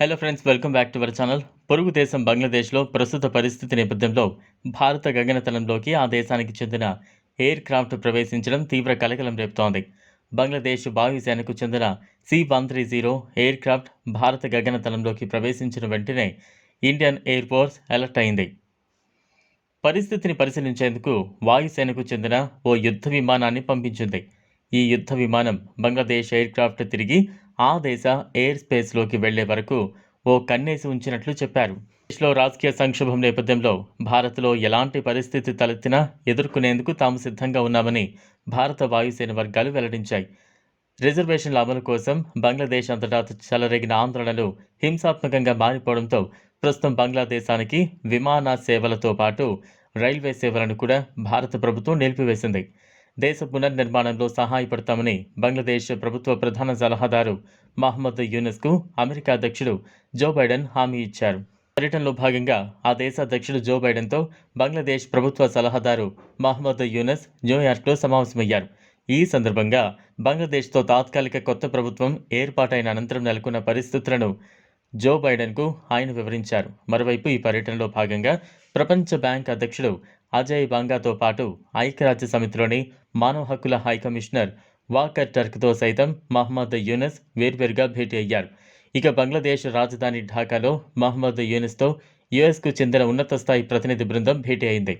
Hello friends welcome back to our channel పొరుగు దేశం బంగ్లాదేశ్లో ప్రస్తుత పరిస్థితి నేపథ్యంలో భారత గగనతలంలోకి ఆ దేశానికి చెందిన ఎయిర్ క్రాఫ్ట్ ప్రవేశించడం తీవ్ర కలకలం రేపుతోంది. బంగ్లాదేశ్ వాయుసేనకు చెందిన C one three zero aircraft భారత గగనతలంలోకి ప్రవేశించిన వెంటనే ఇండియన్ ఎయిర్ ఫోర్స్ అలర్ట్ అయింది. పరిస్థితిని పరిశీలించేందుకు వాయుసేనకు చెందిన ఓ యుద్ధ విమానాన్ని పంపించింది. ఈ యుద్ధ విమానం బంగ్లాదేశ్ ఎయిర్ క్రాఫ్ట్ తిరిగి ఆ దేశ ఎయిర్ స్పేస్లోకి వెళ్ళే వరకు ఓ కన్నేసి ఉంచినట్లు చెప్పారు. దేశంలో రాజకీయ సంక్షోభం నేపథ్యంలో భారత్లో ఎలాంటి పరిస్థితి తలెత్తినా ఎదుర్కొనేందుకు తాము సిద్ధంగా ఉన్నామని భారత వాయుసేన వర్గాలు వెల్లడించాయి. రిజర్వేషన్ల అమలు కోసం బంగ్లాదేశ్ అంతటా చెలరేగిన ఆందోళనలు హింసాత్మకంగా మారిపోవడంతో ప్రస్తుతం బంగ్లాదేశానికి విమాన సేవలతో పాటు రైల్వే సేవలను కూడా భారత ప్రభుత్వం నిలిపివేసింది. దేశ పునర్నిర్మాణంలో సహాయపడతామని బంగ్లాదేశ్ ప్రభుత్వ ప్రధాన సలహాదారు మహమ్మద్ యూనస్కు అమెరికా అధ్యక్షుడు జో బైడెన్ హామీ ఇచ్చారు. పర్యటనలో భాగంగా ఆ దేశ అధ్యక్షుడు జో బైడెన్తో బంగ్లాదేశ్ ప్రభుత్వ సలహాదారు మహమ్మద్ యూనస్ న్యూయార్క్లో సమావేశమయ్యారు. ఈ సందర్భంగా బంగ్లాదేశ్తో తాత్కాలిక కొత్త ప్రభుత్వం ఏర్పాటైన అనంతరం నెలకొన్న పరిస్థితులను జో బైడెన్కు ఆయన వివరించారు. మరోవైపు ఈ పర్యటనలో భాగంగా ప్రపంచ బ్యాంక్ అధ్యక్షుడు అజయ్ బాంగాతో పాటు ఐక్యరాజ్య సమితిలోని మానవ హక్కుల హై కమిషనర్ వాకర్ టర్క్తో సైతం మహమ్మద్ యూనస్ వేర్వేరుగా భేటీ అయ్యారు. ఇక బంగ్లాదేశ్ రాజధాని ఢాకాలో మహమ్మద్ యూనస్తో యుఎస్కు చెందిన ఉన్నత స్థాయి ప్రతినిధి బృందం భేటీ అయింది.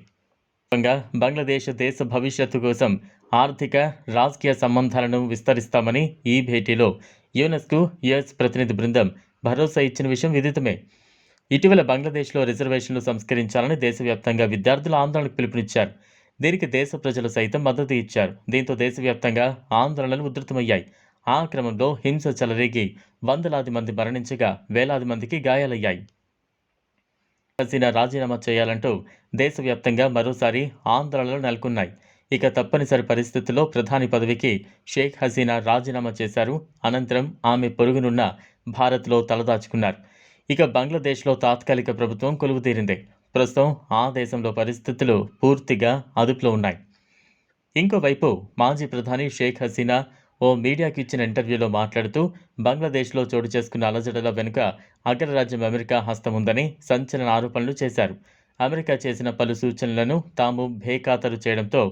బంగ్లాదేశ్ దేశ భవిష్యత్తు కోసం ఆర్థిక రాజకీయ సంబంధాలను విస్తరిస్తామని ఈ భేటీలో యూనెస్కు యుఎస్ ప్రతినిధి బృందం భరోసా ఇచ్చిన విషయం విదితమే. ఇటీవల బంగ్లాదేశ్లో రిజర్వేషన్లు సంస్కరించాలని దేశవ్యాప్తంగా విద్యార్థులు ఆందోళనకు పిలుపునిచ్చారు. దీనికి దేశ ప్రజలు సైతం మద్దతు ఇచ్చారు. దీంతో దేశవ్యాప్తంగా ఆందోళనలు ఉధృతమయ్యాయి. ఆ క్రమంలో హింస చెలరేగి వందలాది మంది మరణించగా వేలాది మందికి గాయాలయ్యాయి. హసీనా రాజీనామా చేయాలంటూ దేశవ్యాప్తంగా మరోసారి ఆందోళనలు నెలకొన్నాయి. ఇక తప్పనిసరి పరిస్థితుల్లో ప్రధాని పదవికి షేక్ హసీనా రాజీనామా చేశారు. అనంతరం ఆమె పొరుగునున్న భారత్లో తలదాచుకున్నారు. ఇక బంగ్లాదేశ్లో తాత్కాలిక ప్రభుత్వం కొలువుతీరింది. ప్రస్తుతం ఆ దేశంలో పరిస్థితులు పూర్తిగా అదుపులో ఉన్నాయి. ఇంకోవైపు మాజీ ప్రధాని షేక్ హసీనా ఓ మీడియాకి ఇచ్చిన ఇంటర్వ్యూలో మాట్లాడుతూ బంగ్లాదేశ్లో చోటు చేసుకున్న అలజడల వెనుక అగ్రరాజ్యం అమెరికా హస్తం ఉందని సంచలన ఆరోపణలు చేశారు. అమెరికా చేసిన పలు సూచనలను తాము బేఖాతరు చేయడంతో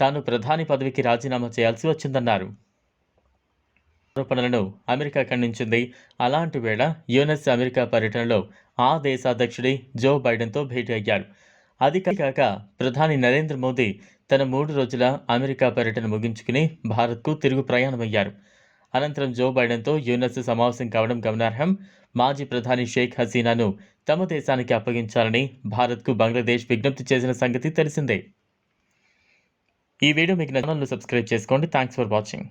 తాను ప్రధాని పదవికి రాజీనామా చేయాల్సి వచ్చిందన్నారు. ఆరోపణలను అమెరికా ఖండించింది. అలాంటి వేళ యుఎన్ఎస్ అమెరికా పర్యటనలో ఆ దేశాధ్యక్షుడి జో బైడెన్తో భేటీ అయ్యారు. అది కాక ప్రధాని నరేంద్ర మోదీ తన మూడు రోజుల అమెరికా పర్యటన ముగించుకుని భారత్కు తిరుగు ప్రయాణమయ్యారు. అనంతరం జో బైడెన్తో యుఎన్ఎస్ సమావేశం కావడం గమనార్హం. మాజీ ప్రధాని షేక్ హసీనాను తమ దేశానికి అప్పగించాలని భారత్కు బంగ్లాదేశ్ విజ్ఞప్తి చేసిన సంగతి తెలిసిందే. ఈ వీడియో మీకు ఛానల్ను సబ్స్క్రైబ్ చేసుకోండి. Thanks for watching